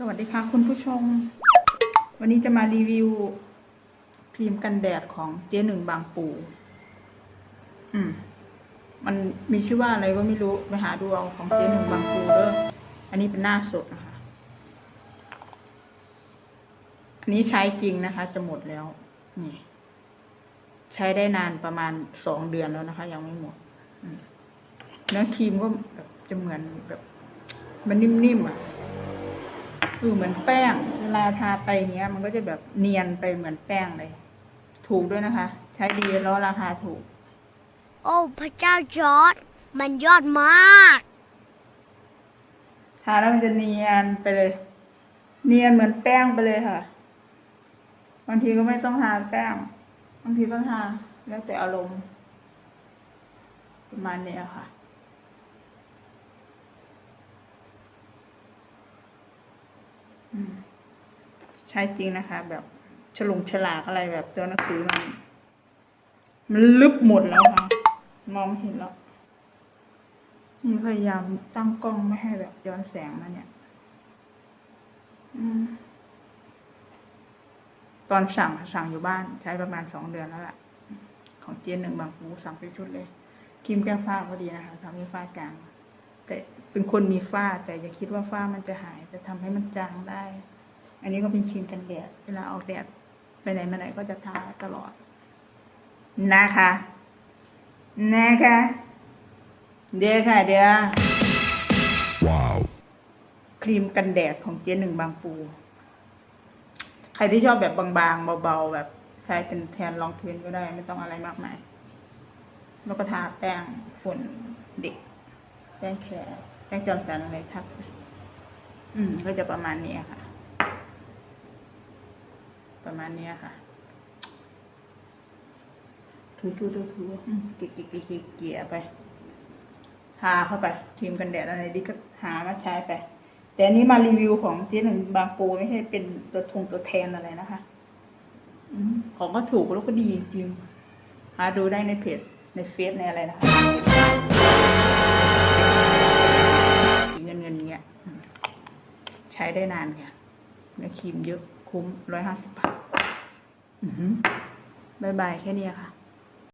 สวัสดีค่ะคุณผู้ชม วันนี้จะมารีวิวครีมกันแดดของเจ๊หนึ่งบางปูอืม มันมีชื่อว่าอะไรก็ไม่รู้ไปหาดูเอาของเจ๊หนึ่งบางปูเด้ออันนี้เป็นหน้าสดนะคะ อันนี้ใช้จริงนะคะ จะหมดแล้ว นี่ ใช้ได้นานประมาณสองเดือนแล้วนะคะ ยังไม่หมดเนื้อครีมก็แบบจะเหมือนแบบ มันนิ่มๆอะ คือเหมือนแป้งเวลาทาไปเนี้ย มันก็จะแบบเนียนไปเหมือนแป้งเลย ถูกด้วยนะคะ ใช้ดีแล้วราคาถูก โอ้พระเจ้าจอร์ดมันยอดมาก ทาแล้วมันจะเนียนไปเลย เนียนเหมือนแป้งไปเลยค่ะบางทีก็ไม่ต้องทาแป้งบางทีก็ทาแล้วแต่อารมณ์ประมาณเนี้ยค่ะ อืม ใช่จริงนะคะ แบบฉลุงฉลากอะไรแบบตัวหนังสือมัน มันลึบหมดแล้วค่ะ มองไม่เห็นแล้วนี่พยายามตั้งกล้องไม่ให้แบบย้อนแสงมาเนี่ย อืมตอนสั่งสั่งอยู่บ้านใช้ประมาณสองเดือนแล้วล่ะ ของเจียนหนึ่งบางปูสั่งไปชุดเลยครีมแก้ฝ้าก็ดีนะคะทำให้ฝ้ากลาง แต่เป็นคนมีฝ้า แต่อย่าคิดว่าฝ้ามันจะหายจะทำให้มันจางได้ อันนี้ก็เป็นครีมกันแดด เวลาออกแดดไปไหนมาไหนก็จะทาตลอด นะคะ นะคะ เดี๋ยวค่ะ เดี๋ยว Wow. ครีมกันแดดของเจ๊หนึ่งบางปู ใครที่ชอบแบบบางๆเบาๆแบบใช้เป็นแทนรองพื้นก็ได้ ไม่ต้องอะไรมากมาย แล้วก็ทาแป้งฝุ่นเด็ก แป้งแคร์แป้งจอมสันอะไรทับไปอืม ก็จะประมาณนี้ค่ะ ประมาณนี้ค่ะ ถูถูถูถูอืมเกี่ยเกี่ยเกี่ยเกี่ยเกี่ยไปทาเข้าไปครีมกันแดดอะไรดีก็หามาใช้ไป แต่อันนี้มารีวิวของเจ๊หนึ่งบางปูไม่ใช่เป็นตัวทงตัวแทนอะไรนะคะอืมของก็ถูกแล้วก็ดีจริง หาดูได้ในเพจในเฟซในอะไรนะคะ ช้ได้นานค่ะเนื้อครีมเยอะคุ้มร้อยห้าสิบบาทอือหือบายบายแค่นี้ค่ะ